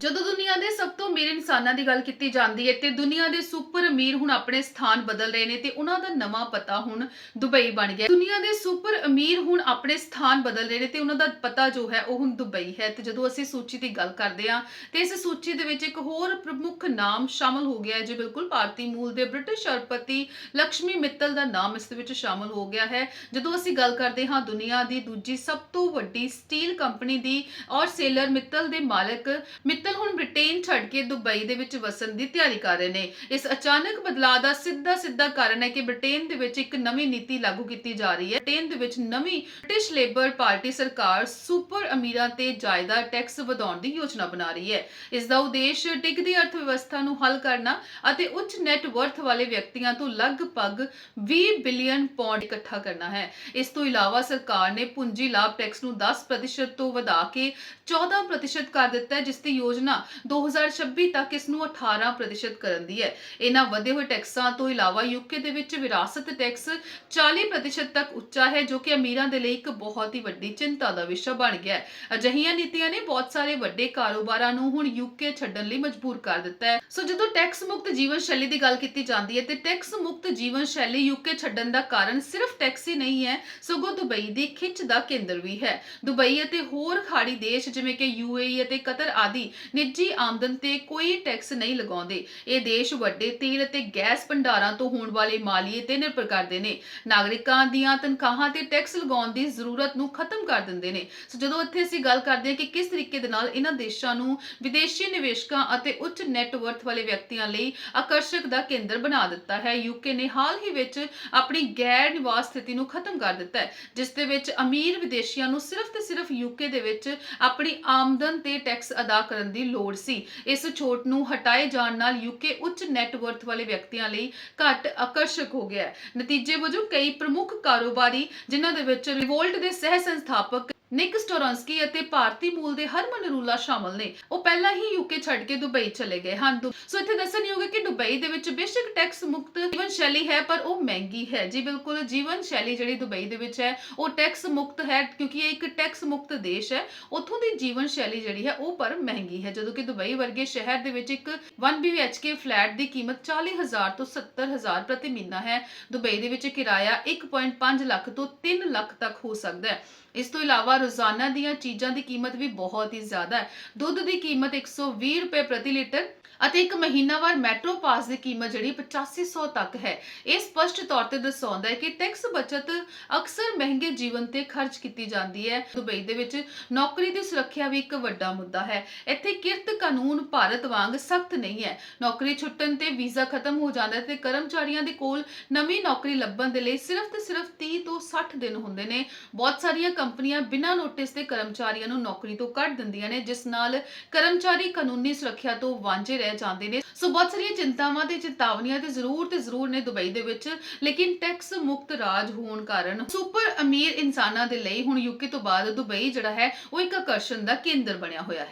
ਜਦੋਂ ਦੁਨੀਆ ਦੇ ਸਭ ਤੋਂ ਅਮੀਰ ਇਨਸਾਨਾਂ ਦੀ ਗੱਲ ਕੀਤੀ ਜਾਂਦੀ ਹੈ ਤੇ ਦੁਨੀਆ ਦੇ ਸੁਪਰ ਅਮੀਰ ਹੁਣ ਆਪਣੇ ਸਥਾਨ ਬਦਲ ਰਹੇ ਨੇ ਤੇ ਉਹਨਾਂ ਦਾ ਨਵਾਂ ਪਤਾ ਹੁਣ ਦੁਬਈ ਬਣ ਗਿਆ। ਦੁਨੀਆ ਦੇ ਸੁਪਰ ਅਮੀਰ ਹੁਣ ਆਪਣੇ ਸਥਾਨ ਬਦਲ ਰਹੇ ਨੇ ਤੇ ਉਹਨਾਂ ਦਾ ਪਤਾ ਜੋ ਹੈ ਉਹ ਹੁਣ ਦੁਬਈ ਹੈ ਤੇ ਜਦੋਂ ਅਸੀਂ ਸੂਚੀ ਦੀ ਗੱਲ ਕਰਦੇ ਹਾਂ ਤੇ ਇਸ ਸੂਚੀ ਦੇ ਵਿੱਚ ਇੱਕ ਹੋਰ ਪ੍ਰਮੁੱਖ ਨਾਮ ਸ਼ਾਮਲ ਹੋ ਗਿਆ ਹੈ, ਜੋ ਬਿਲਕੁਲ ਭਾਰਤੀ ਮੂਲ ਦੇ ਬ੍ਰਿਟਿਸ਼ ਅਰਬਪਤੀ ਲక్ష్ਮੀ ਮਿੱਤਲ ਦਾ ਨਾਮ ਇਸ ਦੇ ਵਿੱਚ ਸ਼ਾਮਲ ਹੋ ਗਿਆ ਹੈ। ਜਦੋਂ ਅਸੀਂ ਗੱਲ ਕਰਦੇ ਹਾਂ ਦੁਨੀਆ ਦੀ ਦੂਜੀ ਸਭ ਤੋਂ ਵੱਡੀ ਸਟੀਲ ਕੰਪਨੀ ਦੀ ਔਰ ਸੇਲਰ ਮਿੱਤਲ ਦੇ ਮਾਲਕ ਮਿੱਤਲ ਹੁਣ ਬ੍ਰਿਟੇਨ ਛੱਡ ਕੇ ਦੁਬਈ ਦੇ ਵਿੱਚ ਵਸਣ ਦੀ ਤਿਆਰੀ ਕਰ ਰਹੇ ਨੇ। ਇਸ ਅਚਾਨਕ ਬਦਲਾਅ ਦਾ ਸਿੱਧਾ ਸਿੱਧਾ ਕਾਰਨ ਹੈ ਕਿ ਬ੍ਰਿਟੇਨ ਦੇ ਵਿੱਚ ਇੱਕ ਨਵੀਂ ਨੀਤੀ ਲਾਗੂ ਕੀਤੀ ਜਾ ਰਹੀ ਹੈ। ਬ੍ਰਿਟੇਨ ਦੇ ਵਿੱਚ ਨਵੀਂ ਬ੍ਰਿਟਿਸ਼ ਲੇਬਰ ਪਾਰਟੀ ਸਰਕਾਰ ਸੁਪਰ ਅਮੀਰਾਂ ਤੇ ਜਾਇਦਾਦ ਟੈਕਸ ਵਧਾਉਣ ਦੀ ਯੋਜਨਾ ਬਣਾ ਰਹੀ ਹੈ। ਇਸ ਦਾ ਉਦੇਸ਼ ਡਿੱਗਦੀ ਅਰਥ ਵਿਵਸਥਾ ਨੂੰ ਹੱਲ ਕਰਨਾ ਅਤੇ ਉੱਚ ਨੈਟ ਵਰਥ ਵਾਲੇ ਵਿਅਕਤੀਆਂ ਤੋਂ ਲਗਭਗ 20 ਬਿਲੀਅਨ ਪਾਉਂਡ ਇਕੱਠਾ ਕਰਨਾ ਹੈ। ਇਸ ਤੋਂ ਇਲਾਵਾ ਸਰਕਾਰ ਨੇ ਪੂੰਜੀ ਲਾਭ ਟੈਕਸ ਨੂੰ 10% ਤੋਂ ਵਧਾ ਕੇ 14% ਕਰ ਦਿੱਤਾ ਹੈ, ਜਿਸ ਦੀ ਯੋਜਨਾ 2026 ਤੱਕ ਇਸ ਨੂੰ 18% ਕਰਨ ਦੀ ਹੈ। ਇਹਨਾਂ ਵਧੇ ਹੋਏ ਟੈਕਸਾਂ ਤੋਂ ਇਲਾਵਾ ਯੂਕੇ ਦੇ ਵਿੱਚ ਵਿਰਾਸਤ ਟੈਕਸ 40% ਤੱਕ ਉੱਚਾ ਹੈ, ਜੋ ਕਿ ਅਮੀਰਾਂ ਦੇ ਲਈ ਇੱਕ ਬਹੁਤ ਹੀ ਵੱਡੀ ਚਿੰਤਾ ਦਾ ਵਿਸ਼ਾ ਬਣ ਗਿਆ ਹੈ। ਅਜਿਹੀਆਂ ਨੀਤੀਆਂ ਨੇ ਬਹੁਤ ਸਾਰੇ ਵੱਡੇ ਕਾਰੋਬਾਰਾਂ ਨੂੰ ਹੁਣ ਯੂਕੇ ਛੱਡਣ ਲਈ ਮਜਬੂਰ ਕਰ ਦਿੱਤਾ ਹੈ। ਸੋ ਜਦੋਂ ਟੈਕਸ ਮੁਕਤ ਜੀਵਨ ਸ਼ੈਲੀ ਦੀ ਗੱਲ ਕੀਤੀ ਜਾਂਦੀ ਹੈ, ਤੇ ਟੈਕਸ ਮੁਕਤ ਜੀਵਨ ਸ਼ੈਲੀ ਯੂਕੇ ਛੱਡਣ ਦਾ ਕਾਰਨ ਸਿਰਫ ਟੈਕਸ ਹੀ ਨਹੀਂ ਹੈ, ਸਗੋਂ ਦੁਬਈ ਦੀ ਖਿੱਚ ਦਾ ਕੇਂਦਰ ਵੀ ਹੈ। ਦੁਬਈ ਅਤੇ ਹੋਰ ਖਾੜੀ ਦੇਸ਼ ਜਿਵੇਂ ਕਿ ਯੂਏਈ ਅਤੇ ਕਤਰ ਆਦਿ ਨਿੱਜੀ ਆਮਦਨ ਤੇ ਕੋਈ ਟੈਕਸ ਨਹੀਂ ਲਗਾਉਂਦੇ। ਇਹ ਦੇਸ਼ ਵੱਡੇ ਤੇਲ ਅਤੇ ਗੈਸ ਭੰਡਾਰਾਂ ਤੋਂ ਹੋਣ ਵਾਲੇ ਮਾਲੀਏ ਤੇ ਨਿਰਭਰ ਕਰਦੇ ਨੇ। ਨਾਗਰਿਕਾਂ ਦੀਆਂ ਤਨਖਾਹਾਂ ਤੇ ਟੈਕਸ ਲਗਾਉਣ ਦੀ ਜ਼ਰੂਰਤ ਨੂੰ ਖਤਮ ਕਰ ਦਿੰਦੇ ਨੇ। ਸੋ ਜਦੋਂ ਇੱਥੇ ਅਸੀਂ ਗੱਲ ਕਰਦੇ ਹਾਂ ਕਿ ਕਿਸ ਤਰੀਕੇ ਦੇ ਨਾਲ ਇਹਨਾਂ ਦੇਸ਼ਾਂ ਨੂੰ ਵਿਦੇਸ਼ੀ ਨਿਵੇਸ਼ਕਾਂ ਅਤੇ ਉੱਚ ਨੈਟ ਵਰਥ ਵਾਲੇ ਵਿਅਕਤੀਆਂ ਲਈ ਆਕਰਸ਼ਕ ਦਾ ਕੇਂਦਰ ਬਣਾ ਦਿੱਤਾ ਹੈ ਯੂਕੇ ਨੇ ਹਾਲ ਹੀ ਵਿੱਚ ਆਪਣੀ ਗੈਰ ਨਿਵਾਸ ਸਥਿਤੀ ਨੂੰ ਖਤਮ ਕਰ ਦਿੱਤਾ ਹੈ, ਜਿਸ ਦੇ ਵਿੱਚ ਅਮੀਰ ਵਿਦੇਸ਼ੀਆਂ ਨੂੰ ਸਿਰਫ ਤੇ ਸਿਰਫ ਯੂਕੇ ਦੇ ਵਿੱਚ ਆਪਣੀ ਆਮਦਨ ਤੇ ਟੈਕਸ ਅਦਾ ਕਰਨ ਦੀ ਲੋੜ ਸੀ। ਇਸ ਛੋਟ ਨੂੰ ਹਟਾਏ ਜਾਣ ਨਾਲ ਯੂਕੇ ਉੱਚ ਨੈਟ ਵਰਥ ਵਾਲੇ ਵਿਅਕਤੀਆਂ ਲਈ ਘੱਟ ਆਕਰਸ਼ਕ ਹੋ ਗਿਆ ਹੈ। ਨਤੀਜੇ ਵਜੋਂ ਕਈ ਪ੍ਰਮੁੱਖ ਕਾਰੋਬਾਰੀ, ਜਿਨ੍ਹਾਂ ਦੇ ਵਿੱਚ ਰਿਵੋਲਟ ਦੇ ਸਹਿ ਸੰਸਥਾਪਕ ਨਿਕ ਸਟੋਰੰਸਕੀ ਅਤੇ ਭਾਰਤੀ ਮੂਲ ਦੇ ਹਰਮਨ ਰੂਲਾ ਸ਼ਾਮਲ ਨੇ। ਉਹ ਪਹਿਲਾਂ ਹੀ ਯੂਕੇ ਛੱਡ ਕੇ ਦੁਬਈ ਚਲੇ ਗਏ ਹਨ। ਸੋ ਇੱਥੇ ਦੱਸਣਯੋਗ ਹੈ ਕਿ ਦੁਬਈ ਦੇ ਵਿੱਚ ਬੇਸ਼ੱਕ ਟੈਕਸ ਮੁਕਤ ਜੀਵਨ ਸ਼ੈਲੀ ਹੈ, ਪਰ ਉਹ ਮਹਿੰਗੀ ਹੈ। ਜੀ ਬਿਲਕੁਲ ਜੀਵਨ ਸ਼ੈਲੀ ਜਿਹੜੀ ਦੁਬਈ ਦੇ ਵਿੱਚ ਹੈ, ਉਹ ਟੈਕਸ ਮੁਕਤ ਹੈ, ਕਿਉਂਕਿ ਇਹ ਇੱਕ ਟੈਕਸ ਮੁਕਤ ਦੇਸ਼ ਹੈ। ਉੱਥੋਂ ਦੀ ਜੀਵਨ ਸ਼ੈਲੀ ਜਿਹੜੀ ਹੈ, ਉਹ ਪਰ ਮਹਿੰਗੀ ਹੈ, ਜਦੋਂ ਕਿ ਦੁਬਈ ਵਰਗੇ ਸ਼ਹਿਰ ਦੇ ਵਿੱਚ ਇੱਕ 1 BHK ਫਲੈਟ ਦੀ ਕੀਮਤ 40000 ਤੋਂ 70000 ਪ੍ਰਤੀ ਮਹੀਨਾ ਹੈ। ਦੁਬਈ ਦੇ ਵਿੱਚ ਕਿਰਾਇਆ 1.5 ਲੱਖ ਤੋਂ 3 ਲੱਖ ਤੱਕ ਹੋ ਸਕਦਾ ਹੈ। ਇਸ ਤੋਂ ਇਲਾਵਾ ਰੋਜ਼ਾਨਾ ਦੀਆਂ ਚੀਜ਼ਾਂ ਦੀ ਕੀਮਤ ਵੀ ਬਹੁਤ ਹੀ ਜ਼ਿਆਦਾ ਹੈ। ਦੁੱਧ ਦੀ ਕੀਮਤ 120 ਰੁਪਏ ਪ੍ਰਤੀ ਲੀਟਰ ਅਤੇ ਇੱਕ ਮਹੀਨਾਵਾਰ ਮੈਟਰੋ ਪਾਸ ਦੀ ਕੀਮਤ ਜਿਹੜੀ 8500 ਤੱਕ ਹੈ। ਇਹ ਸਪਸ਼ਟ ਤੌਰ ਤੇ ਦਰਸਾਉਂਦਾ ਹੈ ਕਿ ਟੈਕਸ ਬਚਤ ਅਕਸਰ ਮਹਿੰਗੇ ਜੀਵਨ ਤੇ ਖਰਚ ਕੀਤੀ ਜਾਂਦੀ ਹੈ। ਦੁਬਈ ਦੇ ਵਿੱਚ ਨੌਕਰੀ ਦੀ ਸੁਰੱਖਿਆ ਵੀ ਇੱਕ ਵੱਡਾ ਮੁੱਦਾ ਹੈ। ਇੱਥੇ ਕਿਰਤ ਕਾਨੂੰਨ ਭਾਰਤ ਵਾਂਗ ਸਖਤ ਨਹੀਂ ਹੈ। ਨੌਕਰੀ ਛੁੱਟਣ ਤੇ ਵੀਜ਼ਾ ਖਤਮ ਹੋ ਜਾਂਦਾ ਤੇ ਕਰਮਚਾਰੀਆਂ ਦੇ ਕੋਲ ਨਵੀਂ ਨੌਕਰੀ ਲੱਭਣ ਦੇ ਲਈ ਸਿਰਫ ਤੇ ਸਿਰਫ 30 ਤੋਂ 60 ਦਿਨ ਹੁੰਦੇ ਨੇ। ਬਹੁਤ ਸਾਰੀਆਂ ਕੰਪਨੀਆਂ ਬਿਨਾਂ ਬਿਨਾਂ ਨੋਟਿਸ ਦੇ ਕਰਮਚਾਰੀਆਂ ਨੂੰ ਨੌਕਰੀ ਤੋਂ ਕੱਢ ਦਿੰਦੀਆਂ ਨੇ, ਜਿਸ ਨਾਲ ਕਰਮਚਾਰੀ ਕਾਨੂੰਨੀ ਸੁਰੱਖਿਆ ਤੋਂ ਵਾਂਝੇ ਰਹਿ ਜਾਂਦੇ ਨੇ। ਸੋ ਬਹੁਤ ਸਾਰੀਆਂ ਚਿੰਤਾਵਾਂ ਤੇ ਚੇਤਾਵਨੀਆਂ ਤੇ ਜ਼ਰੂਰ ਤੇ ਜ਼ਰੂਰ ਨੇ ਦੁਬਈ ਦੇ ਵਿੱਚ, ਲੇਕਿਨ ਟੈਕਸ ਮੁਕਤ ਰਾਜ ਹੋਣ ਕਾਰਨ ਸੁਪਰ ਅਮੀਰ ਇਨਸਾਨਾਂ ਦੇ ਲਈ ਹੁਣ ਯੂਕੇ ਤੋਂ ਬਾਅਦ ਦੁਬਈ ਜਿਹੜਾ ਹੈ, ਉਹ ਇੱਕ ਆਕਰਸ਼ਣ ਦਾ ਕੇਂਦਰ ਬਣਿਆ ਹੋਇਆ ਹੈ।